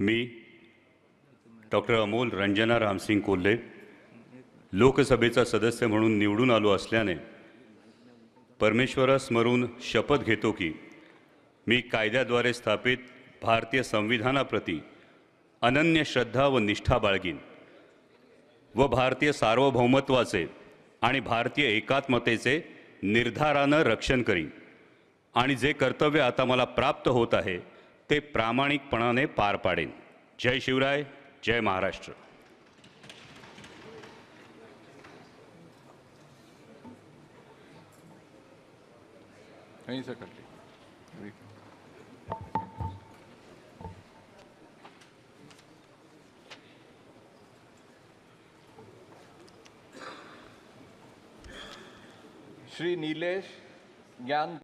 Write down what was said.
मी doctor Amol Ranjana Ramsingh Kolhe लोकसभेचा सदस्य म्हणून निवडून आलो असल्याने परमेश्वरा स्मरून शपथ घेतो की मी कायद्याद्वारे स्थापित भारतीय संविधानाप्रती अनन्य श्रद्धा व निष्ठा बाळगीन व भारतीय सार्वभौमत्वाचे आणि भारतीय एकात्मतेचे निर्धारानं रक्षण करीन. आणि जे कर्तव्य आता मला प्राप्त होत आहे તે પ્રામાણિકપણાને પાર પાડીને જય શિવરાય જય મહારાષ્ટ્ર અહીં સર કટલી श्री नीलेश ज्ञान